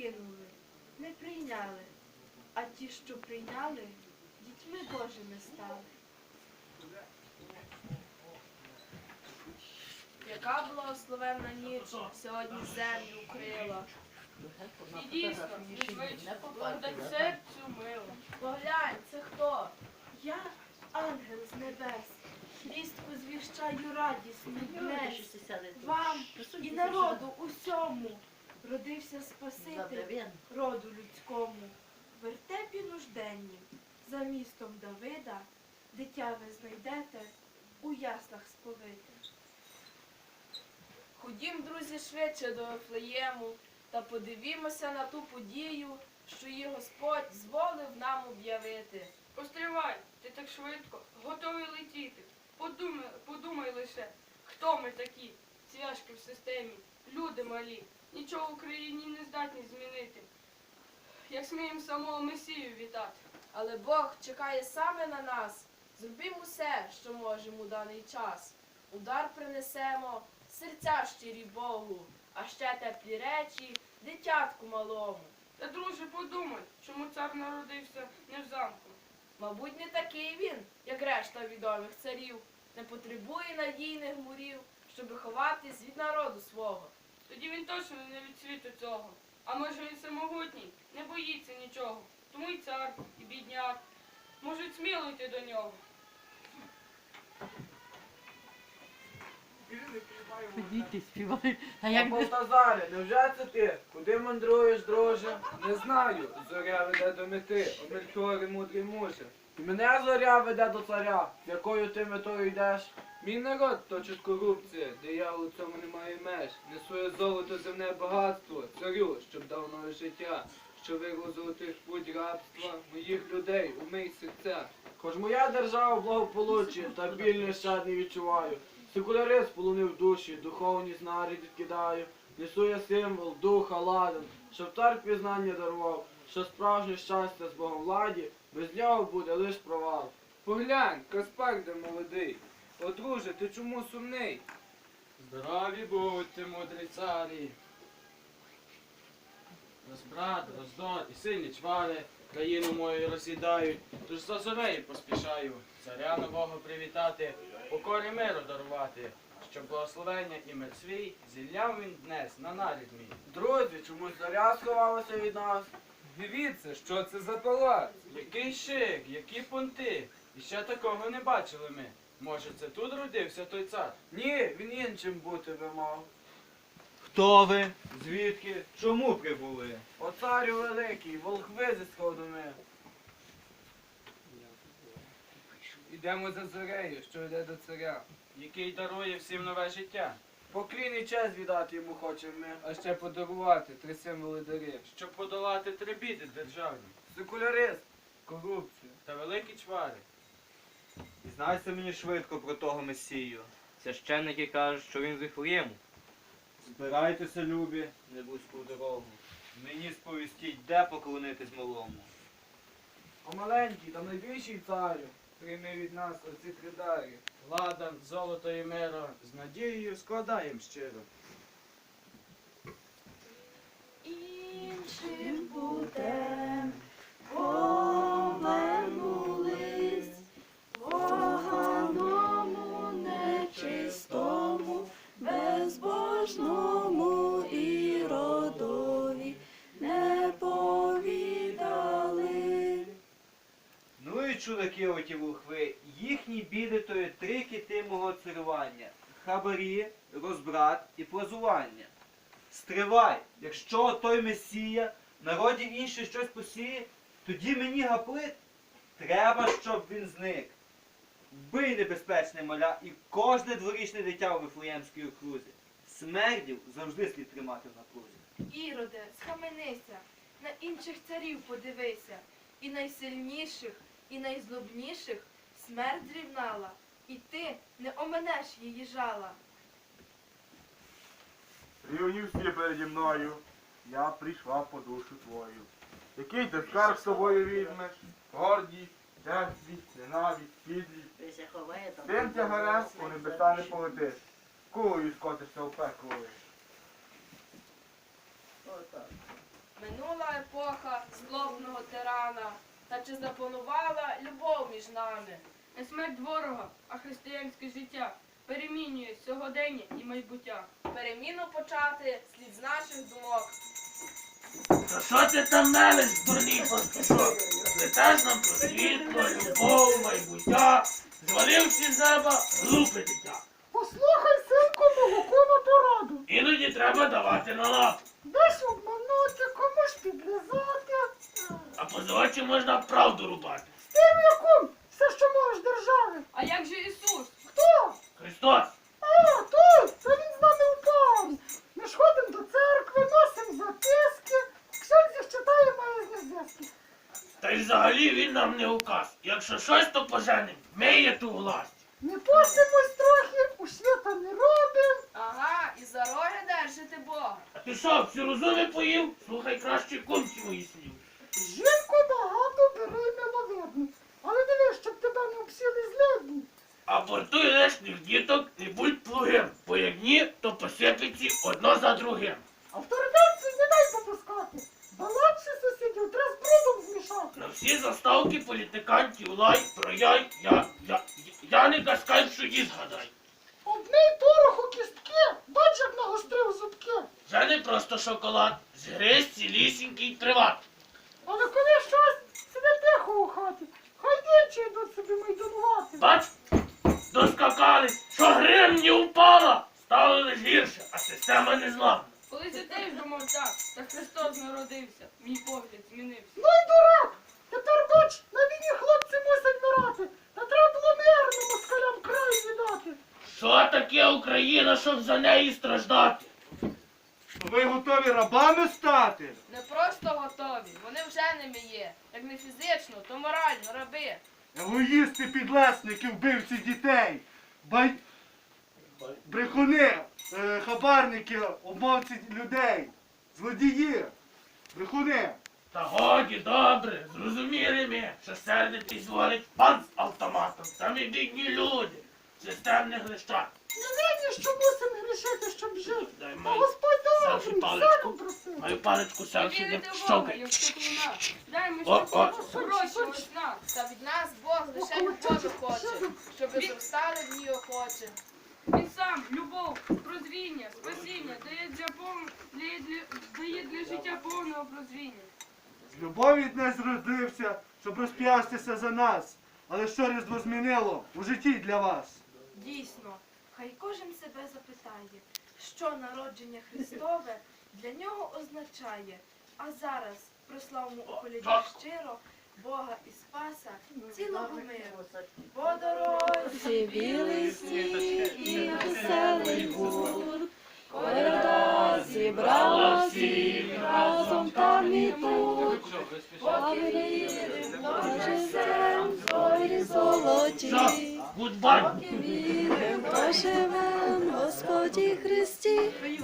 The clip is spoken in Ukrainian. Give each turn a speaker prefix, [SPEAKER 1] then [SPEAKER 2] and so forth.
[SPEAKER 1] відкинули, не прийняли, а ті, що прийняли, дітьми Божими стали. Яка благословенна ніч сьогодні землю укрила.
[SPEAKER 2] І дійсно, незвично, благодать серцю мило.
[SPEAKER 1] Поглянь, це хто? Я ангел з небес. Вістку звіщаю радісну днес. Вам і народу усьому родився Спаситель роду людському. В вертепі нужденнім, за містом Давида, дитя ви знайдете у яслах сповите.
[SPEAKER 2] Ходім, друзі, швидше до Вифлеєму та подивімося на ту подію, що її Господь зволив нам об'явити.
[SPEAKER 3] Постривай, ти так швидко, готовий летіти. Подумай, подумай лише, хто ми такі, цвяшки в системі, люди малі, нічого в Україні не здатні змінити. Як сміємо самого Месію вітати.
[SPEAKER 2] Але Бог чекає саме на нас. Зробимо усе, що можемо у даний час. Удар принесемо, серця щирі Богу, а ще теплі речі дитятку малому.
[SPEAKER 3] Та, друже, подумай, чому цар народився не в замку.
[SPEAKER 2] Мабуть, не такий він, як решта відомих царів, не потребує надійних мурів, щоби ховатись від народу свого.
[SPEAKER 3] Тоді він точно не від світу цього. А може він всемогутній, не боїться нічого. Тому й цар, і бідняк можуть сміло йти до нього.
[SPEAKER 4] Діти співають. А
[SPEAKER 5] Як
[SPEAKER 4] як
[SPEAKER 5] Балтазаре, невже це ти? Куди мандруєш, друже?
[SPEAKER 6] Не знаю, зоря веде до мети, омельтори мудрий муже.
[SPEAKER 5] Мене зоря веде до царя, якою ти метою йдеш.
[SPEAKER 6] Мій народ точить корупція, диявол у цьому немає меж. Несує золото земне багатство, царю, щоб дав нове життя, що вирвав золотих путь рабства, моїх людей, умий серця.
[SPEAKER 5] Хоч моя держава в благополуччі, та біль нещадний відчуваю. Секуляризм полонив душі, духовні знари відкидаю. Несу я символ, духа, ладен, щоб цар пізнання дарував, що справжнє щастя з Богом владі, без нього буде лиш провал.
[SPEAKER 6] Поглянь, Каспар де молодий. О, друже, ти чому сумний?
[SPEAKER 7] Здорові будьте, мудрі царі. Розбрат, роздор і сильні чвари країну мою роз'їдають, тож за зорею поспішаю царя нового привітати, покорі миру дарувати, щоб благословення і мир свій зілляв він днес на нарід мій.
[SPEAKER 5] Друзі, чомусь зоря сховалася від нас.
[SPEAKER 6] Дивіться, що це за палац.
[SPEAKER 7] Який шик, які понти, і ще такого не бачили ми. Може, це тут родився той цар?
[SPEAKER 5] Ні, він іншим бути би мав.
[SPEAKER 8] Хто ви? Звідки? Чому прибули?
[SPEAKER 5] О царю великий, волхви зі сходу ми.
[SPEAKER 6] Ідемо за зорею, що йде до царя.
[SPEAKER 7] який дарує всім нове життя,
[SPEAKER 5] Поклін і честь віддати йому хочемо ми.
[SPEAKER 6] А ще подарувати три символи дарів.
[SPEAKER 7] щоб подолати три біди державні
[SPEAKER 5] Секуляризм.
[SPEAKER 6] Корупцію.
[SPEAKER 7] та великі чвари.
[SPEAKER 8] Дізнайся мені швидко про того месію. Священники кажуть, що він з Вифлеєму. Збирайтеся, любі, не вузьку дорогу. Мені сповістіть, де поклонитись малому.
[SPEAKER 5] А маленький та найбільший царю.
[SPEAKER 6] Прийми від нас оці три дари.
[SPEAKER 7] Ладан, золото і миро, з надією складаєм щиро.
[SPEAKER 1] Іншим будем
[SPEAKER 8] чудаки оті волхви, їхні біди то є три кити мого царювання. Хабарі, розбрат і плазування. Стривай, якщо той месія народі інший щось посіє, тоді мені гаплит. Треба, щоб він зник. Вбий небезпечне маля і кожне дворічне дитя у Вифлеємській окрузі. Смердів завжди слід тримати в напрузі.
[SPEAKER 1] Іроде, схаменися, на інших царів подивися, і найсильніших, і найзлобніших смерть зрівнала, і ти не оменеш її жала.
[SPEAKER 9] Рівні всі переді мною, я прийшла по душу твою. Який ти скарб з собою візьмеш? Гордість, чесність, ненависть, підлість. Тим тягарем у небеса не полетиш. Кулею скотишся у пекло.
[SPEAKER 2] Минула епоха злобного тирана, та чи запанувала любов між нами?
[SPEAKER 3] Не смерть ворога, а християнське життя перемінює сьогодення і майбуття.
[SPEAKER 2] Переміну почати слід з наших думок.
[SPEAKER 10] Та що ти там мелеш, дурний пастушок? Плетеш нам про світло, любов, майбуття, зваливши з неба, глупе дитя.
[SPEAKER 11] Послухай, синку, мого кума пораду.
[SPEAKER 10] Іноді треба давати на лап,
[SPEAKER 11] Десь обманути, комусь підлизати.
[SPEAKER 3] Е.
[SPEAKER 10] а позивачі можна правду рубати.
[SPEAKER 11] Стирю якум, все, що можеш держави.
[SPEAKER 3] А як же Ісус?
[SPEAKER 11] Хто?
[SPEAKER 10] Христос,
[SPEAKER 11] А, той, це він з нами упав. Ми ж ходимо до церкви, носимо записки. Ксьонзі читає, має з зв'язки.
[SPEAKER 10] та й взагалі він нам не указ. Якщо щось, то поженем, ми є ту власть.
[SPEAKER 11] Не постимось трохи, у свята не робим.
[SPEAKER 2] Ага, і за роги держите Бога.
[SPEAKER 10] А ти що, всі розуми поїв? Слухай краще кумці мої слів.
[SPEAKER 11] Жінку багато бери й миловидну. Але дивись, щоб тебе не обсіли злидні.
[SPEAKER 10] Апортуй лишніх діток, не будь плугим, бо як ні, то посипеться одно за другим.
[SPEAKER 11] Авторитетці не дай попускати. Балакши сусідів треба з брудом змішати.
[SPEAKER 10] На всі заставки політикантів лай, прояй, я, суді згадай.
[SPEAKER 11] Обмий пороху кістки, бач, як нагострив зубки.
[SPEAKER 10] Це не просто шоколад, згриз цілісінький приват.
[SPEAKER 11] Але коли щось, сиди тихо у хаті. Хай дівчі йдуть собі майданувати.
[SPEAKER 10] Бач, доскакались, що гривні упала, стало гірше, а система не зламана.
[SPEAKER 3] Колись я теж думав так, та Христос народився,
[SPEAKER 10] таке Україна, щоб за неї страждати?
[SPEAKER 8] Ви готові рабами стати?
[SPEAKER 2] Не просто готові, вони вже ними є. Як не фізично, то морально, раби.
[SPEAKER 9] Егоїсти, підлесники, вбивці дітей. Бай... Брехуни, е, хабарники, обмовці людей, злодії, брехуни.
[SPEAKER 10] Та годі, добре, зрозуміли ми, що сердитись зволить пан з автоматом. Самі бідні люди, системних лищат.
[SPEAKER 11] Що мусимо грішити, щоб жити.
[SPEAKER 10] Дай
[SPEAKER 11] Та Господь
[SPEAKER 10] Савши
[SPEAKER 11] добрий,
[SPEAKER 10] паличку.
[SPEAKER 11] просив.
[SPEAKER 10] маю паличку селфі не
[SPEAKER 3] вірите в Бога,
[SPEAKER 10] щокай.
[SPEAKER 3] як чеклуна. Дай ми
[SPEAKER 10] О,
[SPEAKER 3] щось
[SPEAKER 10] о.
[SPEAKER 3] хорошого сна.
[SPEAKER 2] Та від нас Бог лише любові хоче, щоб ви зростали в ній охоче.
[SPEAKER 3] Він сам, любов, прозріння, спасіння, дає для, пов... дає для... дає для життя повного прозріння.
[SPEAKER 9] З любові від нас родився, щоб розп'ястися за нас. Але що різдво змінило у житті для вас?
[SPEAKER 1] Дійсно, хай кожен себе запитає, що народження Христове для нього означає. А зараз прославмо у щиро Бога і Спаса цілого миру. По дорозі білий сніг і веселий гур, коляда зібрала всіх разом там і тут. Поки вірим, доживем, зорі золоті.
[SPEAKER 10] Гудбай!
[SPEAKER 1] Поживем, Господі Христі.